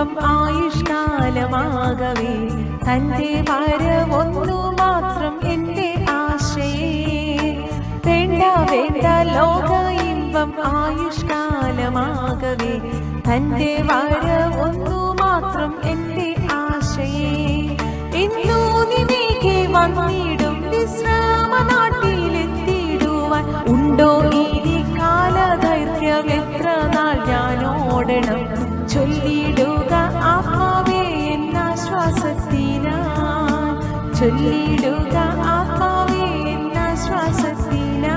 ഇമ്പം ആയുഷ്കാലമാകവേ. തന്റെ വരവൊന്നു മാത്രം എന്റെ ആശയേ. വേണ്ട വേണ്ട ലോക ഇമ്പം ആയുഷ്കാലമാകവേ. തന്റെ വരവൊന്നു മാത്രം എന്റെ ആശയേ. ഇന്നു നിനക്ക് വന്നിടും വിശ്രാമ നാട്ടിലെത്തിയിടുവാൻ. ഉണ്ടോ കാലദൈർഘ്യം? എത്ര നാൾ ഞാൻ ഓടണം? ചൊല്ലിടുക ചൊല്ലിടുക ആത്മാവേ എന്നാശ്വാസത്തിനാ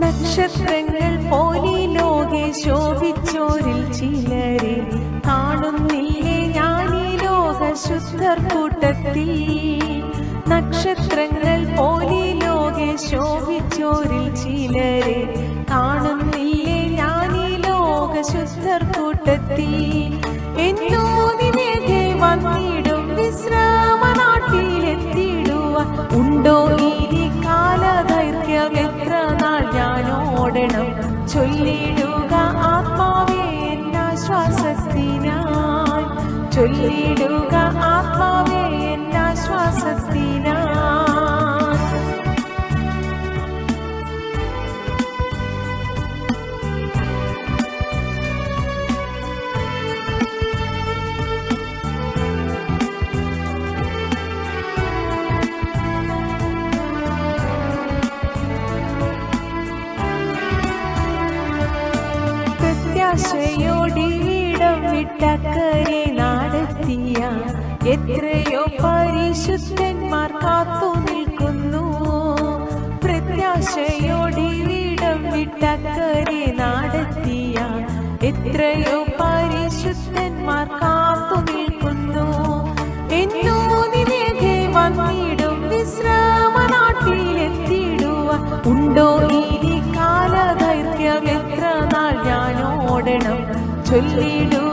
നക്ഷത്രങ്ങൾ പോലെ ശോഭിച്ചോരിൽ ചിലരെ കാണുന്നില്ലേ? ഞാനീ ലോക ശുദ്ധർ കൂട്ടത്തിൽ നക്ഷത്രങ്ങൾ പോലെ ലോകെ ശോഭിച്ചോരിൽ ചിലരെ കാണുന്നില്ലേ? ഞാനീ ലോക ശുദ്ധർ കൂട്ടത്തിൽ എന്നോ നിനകെ വന്നിടും വിശ്രാമ നാട്ടിലെത്തിയിടുവാൻ ഉണ്ടോ ചൊല്ലിടുക ആത്മാവേ ഇടം വിട്ട വിട്ടക്കരെ നടത്തിയ എത്രയോ പരിശുദ്ധന്മാർ കാത്തു നിൽക്കുന്നു. പ്രത്യാശയോടെ വീടം വിട്ടക്കരെ നടത്തിയ എത്രയോ പരിശുദ്ധന്മാർ കാത്തു നിൽക്കുന്നു. എന്നോനിവേകെ വന്നിടും വിശ്രാമ നാട്ടിലെത്തിയിടുക ഉണ്ടോ ഈ കാലദൈർഘ്യം? എത്ര നാൾ ഞാൻ ഓടണം? ചൊല്ലിടും